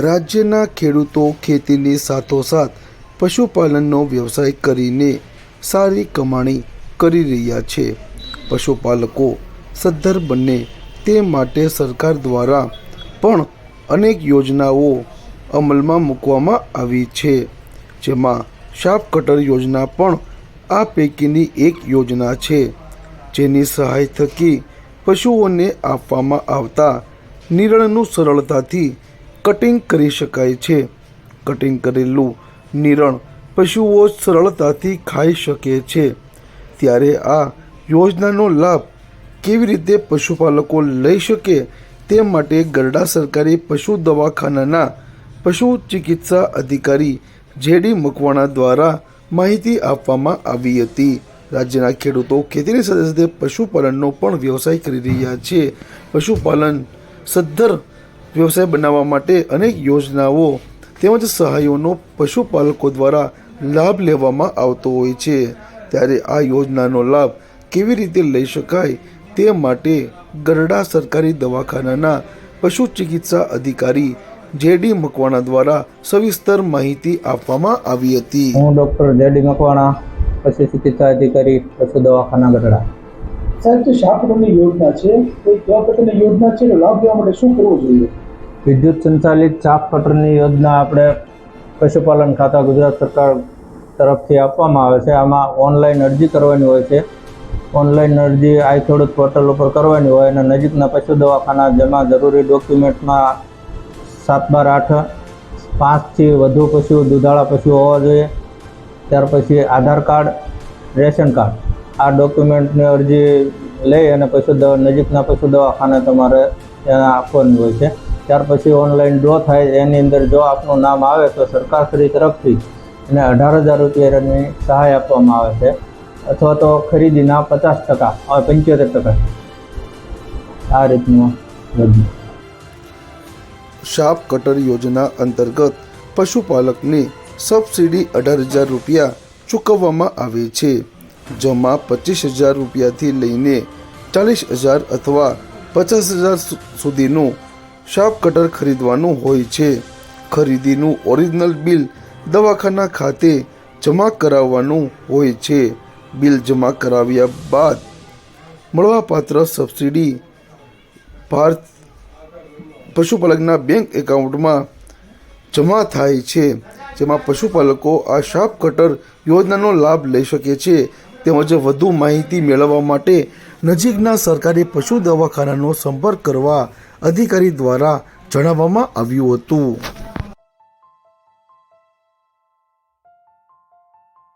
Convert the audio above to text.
રાજ્યના ખેડૂતો ખેતીની સાથોસાથ પશુપાલનનો વ્યવસાય કરીને સારી કમાણી કરી રહ્યા છે. પશુપાલકો સદ્ધર બને તે માટે સરકાર દ્વારા પણ અનેક યોજનાઓ અમલમાં મૂકવામાં આવી છે. જેમાં શાપ કટર યોજના પણ આ પૈકીની એક યોજના છે. જેની સહાય થકી પશુઓને આપવામાં આવતા નિરણનું સરળતાથી કટિંગ કરી શકાય છે. કટિંગ કરેલું નિરણ પશુઓ સરળતાથી ખાઈ શકે છે. ત્યારે આ યોજનાનો લાભ કેવી રીતે પશુપાલકો લઈ શકે તે માટે ગરડા સરકારી પશુ દવાખાનાના પશુ ચિકિત્સા અધિકારી જેડી મકવાણા દ્વારા માહિતી આપવામાં આવી હતી. રાજ્યના ખેડૂતો ખેતીની સાથે સાથે પશુપાલનનો પણ વ્યવસાય કરી રહ્યા છે. પશુપાલન સદ્ધર વ્યવસાય બનાવવા માટે અનેક યોજનાઓ તેમજ સહાયોનો પશુપાલકો દ્વારા લાભ લેવામાં આવતો હોય છે. ત્યારે આ યોજનાનો લાભ કેવી રીતે લઈ શકાય તે માટે ગરડા સરકારી દવાખાનાના પશુ ચિકિત્સા અધિકારી જેડી મકવાણા દ્વારા સવિસ્તર માહિતી આપવામાં આવી હતી. હું ડૉક્ટર જેડી મકવાણા પશુ ચિકિત્સા અધિકારી પશુ દવાખાના ગરડા સાહેબ જે શાકરોની યોજના છે. તો કયા પ્રકારની યોજના છે? લાભ લેવા માટે શું કરવું જોઈએ? વિદ્યુત સંચાલિત ચાક કટરની યોજના આપણે પશુપાલન ખાતા ગુજરાત સરકાર તરફથી આપવામાં આવે છે. આમાં ઓનલાઈન અરજી કરવાની હોય છે. ઓનલાઈન અરજી આઈ ખેડૂત પોર્ટલ ઉપર કરવાની હોય અને નજીકના પશુ દવાખાના જેમાં જરૂરી ડોક્યુમેન્ટમાં સાત બાર આઠ પાંચથી વધુ પશુ, દુધાળા પશુ હોવા જોઈએ. ત્યાર પછી આધાર કાર્ડ, રેશન કાર્ડ. આ ડોક્યુમેન્ટની અરજી લઈ અને પશુ દવા નજીકના પશુ દવાખાને તમારે ત્યાં આપવાની હોય છે. ત્યાર પછી ઓનલાઈન ડ્રો થાય, એની અંદર જો આપનું નામ આવે તો સરકારશ્રી તરફથી એને અઢાર હજાર રૂપિયાની સહાય આપવામાં આવે છે. અથવા તો ખરીદીના પચાસ ટકા પંચોતેર ટકા. આ રીતનું શાપ કટર યોજના અંતર્ગત પશુપાલકને સબસિડી અઢાર હજાર રૂપિયા ચૂકવવામાં આવે છે. જેમાં પચીસ હજાર રૂપિયાથી લઈને ચાલીસ હજાર અથવા પચાસ હજાર સુધીનું શાપ કટર ખરીદવાનું હોય છે. ખરીદીનું ઓરિજિનલ બિલ દવાખાના ખાતે જમા કરાવવાનું હોય છે. બિલ જમા કરાવ્યા બાદ મળવાપાત્ર સબસિડી ભારત પશુપાલકના બેંક એકાઉન્ટમાં જમા થાય છે, જેમાં પશુપાલકો આ શાપ કટર યોજનાનો લાભ લઈ શકે છે. તેમજ વધુ માહિતી મેળવવા માટે નજીકના સરકારી પશુ દવાખાનાનો સંપર્ક કરવા અધિકારી દ્વારા જણાવવામાં આવ્યું હતું.